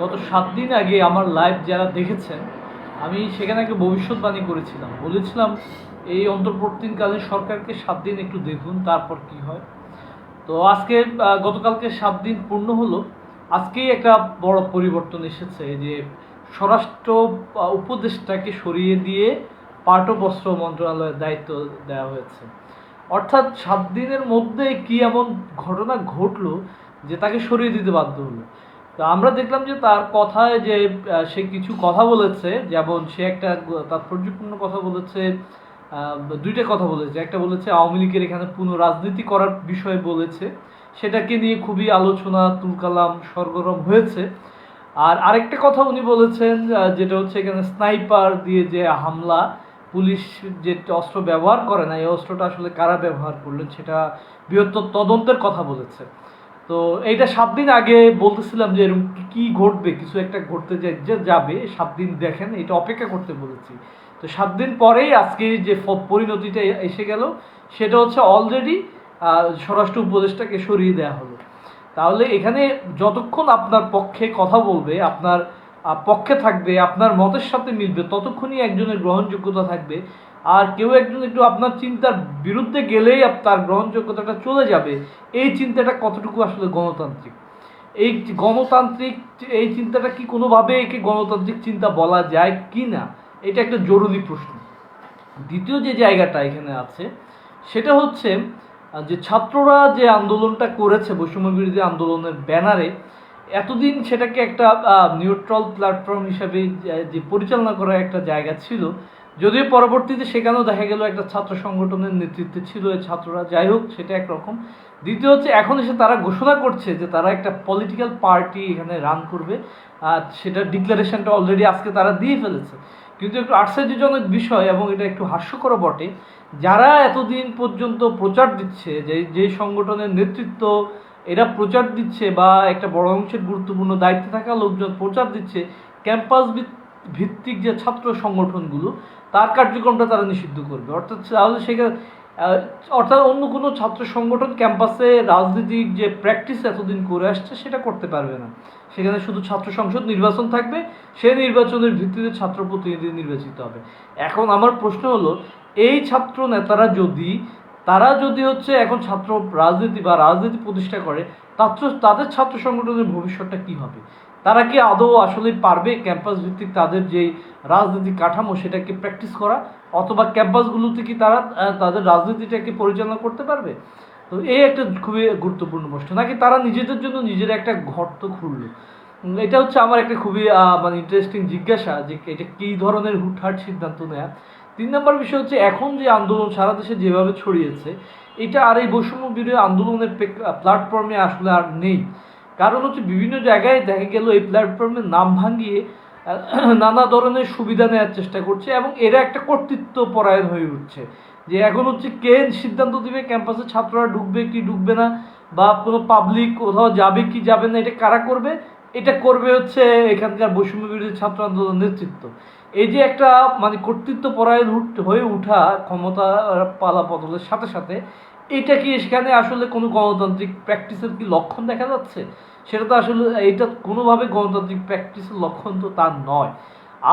গত সাত দিন আগে আমার লাইভ যারা দেখেছেন, আমি সেখানে একটা ভবিষ্যৎবাণী করেছিলাম। বলেছিলাম, এই অন্তর্বর্তীকালীন সরকারকে সাত দিন একটু দেখুন, তারপর কি হয়? তো আজকে গতকালকে সাত দিন পূর্ণ হলো। আজকেই একটা বড় পরিবর্তন এসেছে যে স্বরাষ্ট্র উপদেষ্টাকে সরিয়ে দিয়ে পাট ও বস্ত্র মন্ত্রণালয়ের দায়িত্ব দেওয়া হয়েছে। অর্থাৎ সাত দিনের মধ্যে কি এমন ঘটনা ঘটলো যে তাকে সরিয়ে দিতে বাধ্য হলো? তো আমরা দেখলাম যে তার কথায় যে সে কিছু কথা বলেছে, যেমন সে একটা তাৎপর্যপূর্ণ কথা বলেছে দুইটা কথা বলেছে। একটা বলেছে, আওয়ামী লীগের এখানে পুনঃ রাজনীতি করার বিষয়ে বলেছে। সেটাকে নিয়ে খুবই আলোচনা, তুলকালাম, সরগরম হয়েছে। আর আরেকটা কথা উনি বলেছেন যেটা হচ্ছে এখানে স্নাইপার দিয়ে যে হামলা, পুলিশ যে অস্ত্র ব্যবহার করে না, এই অস্ত্রটা আসলে কারা ব্যবহার করলেন, সেটা বৃহত্তর তদন্তের কথা বলেছে। তো এইটা সাত দিন আগে বলতেছিলাম যে এরকম কি- ঘটবে, কিছু একটা ঘটতে যে যাবে, সাত দিন দেখেন, এটা অপেক্ষা করতে বলেছি। তো সাত দিন পরেই আজকে যে পরিণতিটা এসে গেল, সেটা হচ্ছে অলরেডি স্বরাষ্ট্র উপদেষ্টাকে সরিয়ে দেওয়া হলো। তাহলে এখানে যতক্ষণ আপনার পক্ষে কথা বলবে, আপনার পক্ষে থাকবে, আপনার মতের সাথে মিলবে, ততক্ষণই একজনের গ্রহণযোগ্যতা থাকবে। আর কেউ একজন একটু আপনার চিন্তার বিরুদ্ধে গেলেই তার গ্রহণযোগ্যতাটা চলে যাবে। এই চিন্তাটা কতটুকু আসলে গণতান্ত্রিক? এই গণতান্ত্রিক এই চিন্তাটা কি কোনোভাবে একে গণতান্ত্রিক চিন্তা বলা যায় কি না, এটা একটা জরুরি প্রশ্ন। দ্বিতীয় যে জায়গাটা এখানে আছে, সেটা হচ্ছে যে ছাত্ররা যে আন্দোলনটা করেছে, বৈষম্য বিরোধী আন্দোলনের ব্যানারে, এতদিন সেটাকে একটা নিউট্রাল প্ল্যাটফর্ম হিসাবে যে পরিচালনা করার একটা জায়গা ছিল যদিও পরবর্তীতে সেখানেও দেখা গেল একটা ছাত্র সংগঠনের নেতৃত্বে ছিল এই ছাত্ররা, যাই হোক, সেটা একরকম। দ্বিতীয় হচ্ছে, এখন এসে তারা ঘোষণা করছে যে তারা একটা পলিটিক্যাল পার্টি এখানে রান করবে। আর সেটা ডিক্লারেশনটা অলরেডি আজকে তারা দিয়ে ফেলেছে। কিন্তু একটু আশ্চর্যজনক বিষয় এবং এটা একটু হাস্যকর বটে, যারা এতদিন পর্যন্ত প্রচার দিচ্ছে, যে যে সংগঠনের নেতৃত্ব, এরা প্রচার দিচ্ছে বা একটা বড় অংশের গুরুত্বপূর্ণ দায়িত্বে থাকা লোকজন প্রচার দিচ্ছে ক্যাম্পাস ভিত্তিক যে ছাত্র সংগঠনগুলো, তার কার্যক্রমটা তারা নিষিদ্ধ করবে। অর্থাৎ তাহলে সেখানে অর্থাৎ অন্য কোনো ছাত্র সংগঠন ক্যাম্পাসে রাজনীতির যে প্র্যাকটিস এতদিন করে আসছে, সেটা করতে পারবে না। সেখানে শুধু ছাত্র সংসদ নির্বাচন থাকবে সেই নির্বাচনের ভিত্তিতে ছাত্র প্রতিনিধি নির্বাচিত হবে। এখন আমার প্রশ্ন হলো, এই ছাত্র নেতারা যদি, তারা যদি হচ্ছে এখন ছাত্র রাজনীতি বা রাজনীতি প্রতিষ্ঠা করে তাদের ছাত্র সংগঠনের ভবিষ্যৎটা কি হবে? তারা কি আদৌ আসলে পারবে ক্যাম্পাস ভিত্তিক তাদের যে রাজনৈতিক কাঠামো সেটাকে প্র্যাকটিস করা? অথবা ক্যাম্পাসগুলোতে কি তারা তাদের রাজনীতিটাকে পরিচালনা করতে পারবে? তো এই একটা খুবই গুরুত্বপূর্ণ প্রশ্ন। নাকি তারা নিজেদের জন্য নিজের একটা গর্ত খুললো? এটা হচ্ছে আমার একটা খুবই মানে ইন্টারেস্টিং জিজ্ঞাসা যে এটা কী ধরনের হুটহাট সিদ্ধান্ত নেয়া? তিন নম্বর বিষয় হচ্ছে, এখন যে আন্দোলন সারা দেশে যেভাবে ছড়িয়েছে, এটা আর এই বৈষম্য বিরোধী আন্দোলনের প্ল্যাটফর্মে আসলে আর নেই। কারণ হচ্ছে বিভিন্ন জায়গায় দেখা গেল এই প্ল্যাটফর্মের নাম ভাঙিয়ে নানা ধরনের সুবিধা নেওয়ার চেষ্টা করছে এবং এরা একটা কর্তৃত্ব পরায়ণ হয়ে উঠছে। যে এখন হচ্ছে কে সিদ্ধান্ত দিবে ক্যাম্পাসে ছাত্ররা ঢুকবে কি ঢুকবে না, বা কোনো পাবলিক কোথাও যাবে কি যাবে না, এটা কারা করবে? এটা করবে হচ্ছে এখানকার বৈষম্য বিরোধী ছাত্র আন্দোলন নেতৃত্ব। এই যে একটা মানে কর্তৃত্ব পরায়ণ হয়ে ওঠা ক্ষমতা পালা বদলের সাথে সাথে এটা কি সেখানে আসলে কোনো গণতান্ত্রিক প্র্যাকটিসের কি লক্ষণ দেখা যাচ্ছে? সেটা তো আসলে এটা কোনোভাবে গণতান্ত্রিক প্র্যাকটিসের লক্ষণ তো তা নয়।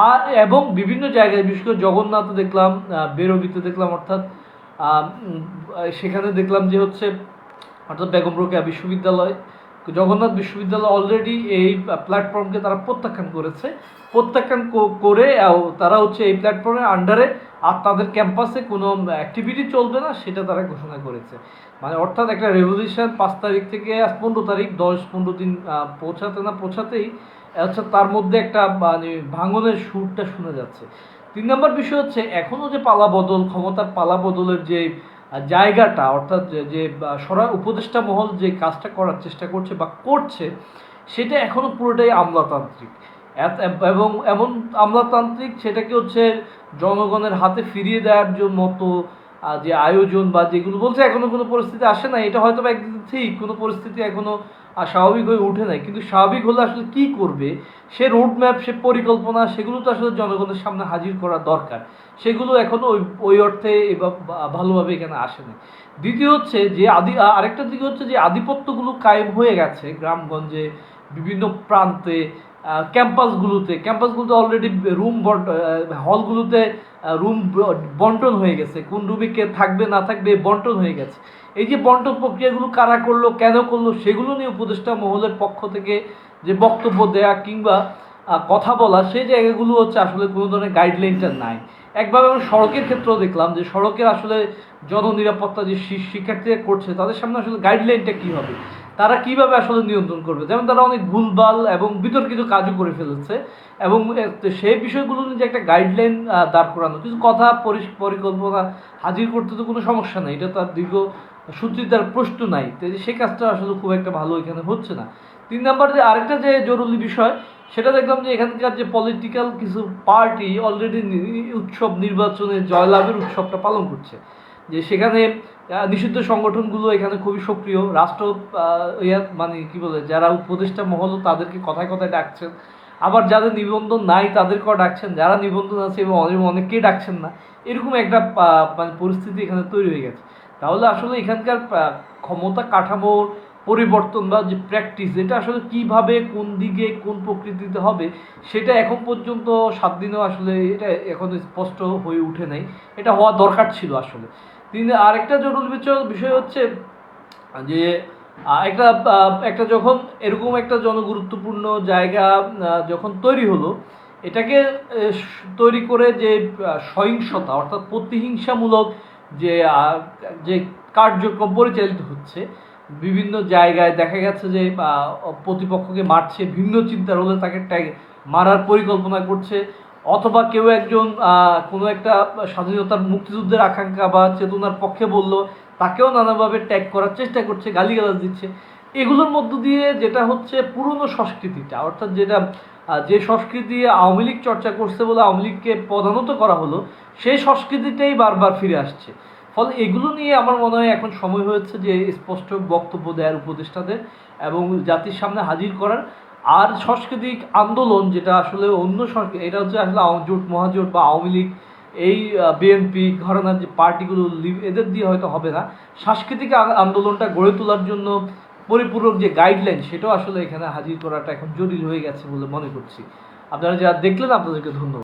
আর এবং বিভিন্ন জায়গায়, বিশেষ করে জগন্নাথে দেখলাম বেরবিতে দেখলাম, অর্থাৎ সেখানে দেখলাম যে হচ্ছে, অর্থাৎ বেগম রোকেয়া বিশ্ববিদ্যালয়, জগন্নাথ বিশ্ববিদ্যালয় অলরেডি এই প্ল্যাটফর্মকে তারা প্রত্যাখ্যান করেছে। প্রত্যাখ্যান করে তারা হচ্ছে এই প্ল্যাটফর্মের আন্ডারে আর তাদের ক্যাম্পাসে কোনো অ্যাক্টিভিটি চলবে না, সেটা তারা ঘোষণা করেছে। মানে অর্থাৎ একটা রেভলিউশন পাঁচ তারিখ থেকে পনেরো তারিখ, দশ, পনেরো দিন পৌঁছাতে না পৌঁছাতেই আচ্ছা তার মধ্যে একটা মানে ভাঙনের সুরটা শোনা যাচ্ছে। তিন নম্বর বিষয় হচ্ছে এখনও যে পালা বদল, ক্ষমতার পালা বদলের যে জায়গাটা, অর্থাৎ যে- সরা, উপদেষ্টা মহল যে কাজটা করার চেষ্টা করছে বা করছে, সেটা এখনও পুরোটাই আমলাতান্ত্রিক। এবং এমন আমলাতান্ত্রিক সেটাকে হচ্ছে জনগণের হাতে ফিরিয়ে দেওয়ার জন্য মতো যে আয়োজন বা যেগুলো বলছে এখনও কোনো পরিস্থিতি আসে না এটা হয়তো বা একদিন ঠিক কোনো পরিস্থিতি এখনও আহ, স্বাভাবিক হয়ে উঠে নাই। কিন্তু স্বাভাবিক হলে আসলে কি করবে? সে রোড ম্যাপ সে পরিকল্পনা সেগুলো তো আসলে জনগণের সামনে হাজির করা দরকার। সেগুলো এখনও ওই ওই অর্থে ভালোভাবে এখানে আসে না দ্বিতীয় হচ্ছে যে আদি আরেকটা দিক হচ্ছে যে আধিপত্যগুলো কায়েম হয়ে গেছে গ্রামগঞ্জে বিভিন্ন প্রান্তে ক্যাম্পাসগুলোতে ক্যাম্পাসগুলোতে অলরেডি রুম হলগুলোতে রুম বন্টন হয়ে গেছে। কোন রুমে কে থাকবে, না থাকবে বন্টন হয়ে গেছে। এই যে বন্টন প্রক্রিয়াগুলো কারা করল, কেন করল, সেগুলো নিয়ে উপদেষ্টা মহলের পক্ষ থেকে যে বক্তব্য দেয়া কিংবা কথা বলা, সেই জায়গাগুলো হচ্ছে আসলে কোনো ধরনের গাইডলাইনটা নাই। একভাবে আমি সড়কের ক্ষেত্রেও দেখলাম যে সড়কের আসলে জননিরাপত্তা যে শিক্ষার্থীরা করছে, তাদের সামনে আসলে গাইডলাইনটা কী হবে? তারা কীভাবে আসলে নিয়ন্ত্রণ করবে? যেমন তারা অনেক ভুলভাল এবং বিতর্কিত কাজও করে ফেলেছে এবং সেই বিষয়গুলো নিয়ে যে একটা গাইডলাইন দাঁড় করানো, কিছু কথা পরিকল্পনা হাজির করতে তো কোনো সমস্যা নেই, এটা তার দীর্ঘ সূত্রিতার প্রশ্ন নাই। সেই কাজটা আসলে খুব একটা ভালো এখানে হচ্ছে না। তিন নম্বর যে আরেকটা যে জরুরি বিষয়, সেটা দেখলাম যে এখানকার যে পলিটিক্যাল কিছু পার্টি অলরেডি উৎসব নির্বাচনে জয়লাভের উৎসবটা পালন করছে। যে সেখানে নিষিদ্ধ সংগঠনগুলো এখানে খুবই সক্রিয়। রাষ্ট্র মানে কি বলে, যারা উপদেষ্টা মহল, তাদেরকে কথায় কথায় ডাকছেন। আবার যাদের নিবন্ধন নাই, তাদেরকেও ডাকছেন। যারা নিবন্ধন আছে, এবং অনেক অনেককেই ডাকছেন না। এরকম একটা মানে পরিস্থিতি এখানে তৈরি হয়ে গেছে। তাহলে আসলে এখানকার ক্ষমতা কাঠামোর পরিবর্তন বা যে প্র্যাকটিস এটা আসলে কীভাবে, কোন দিকে, কোন প্রকৃতিতে হবে, সেটা এখন পর্যন্ত সাত দিনেও আসলে এটা এখন স্পষ্ট হয়ে উঠে নাই। এটা হওয়া দরকার ছিল আসলে। তিন আরেকটা জরুরি বিষয়- হচ্ছে যে একটা একটা যখন এরকম একটা জনগুরুত্বপূর্ণ জায়গা যখন তৈরি হলো, এটাকে তৈরি করে যে সহিংসতা, অর্থাৎ প্রতিহিংসামূলক যে যে কার্যক্রম পরিচালিত হচ্ছে, বিভিন্ন জায়গায় দেখা গেছে যে প্রতিপক্ষকে মারছে, ভিন্ন চিন্তার হলে তাকে মারার পরিকল্পনা করছে অথবা কেউ একজন কোনো একটা স্বাধীনতার মুক্তিযুদ্ধের আকাঙ্ক্ষা বা চেতনার পক্ষে বলল, তাকেও নানাভাবে ট্যাগ করার চেষ্টা করছে, গালিগালাজ দিচ্ছে। এগুলোর মধ্য দিয়ে যেটা হচ্ছে পুরনো সংস্কৃতিটা, অর্থাৎ যেটা যে সংস্কৃতি আওয়ামী লীগ চর্চা করছে বলে আওয়ামী লীগকে প্রধানত করা হলো, সেই সংস্কৃতিটাই বারবার ফিরে আসছে। ফলে এগুলো নিয়ে আমার মনে হয় এখন সময় হয়েছে যে স্পষ্ট বক্তব্য দেওয়ার উপদেষ্টাদের এবং জাতির সামনে হাজির করার। আর সাংস্কৃতিক আন্দোলন যেটা আসলে অন্য এটা হচ্ছে আসলে জোট, মহাজোট বা আওয়ামী লীগ, এই বিএনপি ঘরানার যে পার্টিগুলো এদের দিয়ে হয়তো হবে না। সাংস্কৃতিক আন্দোলনটা গড়ে তোলার জন্য পরিপূরক যে গাইডলাইন সেটাও আসলে এখানে হাজির করাটা এখন জরুরি হয়ে গেছে বলে মনে করছি। আপনারা যারা দেখলেন, আপনাদেরকে ধন্যবাদ।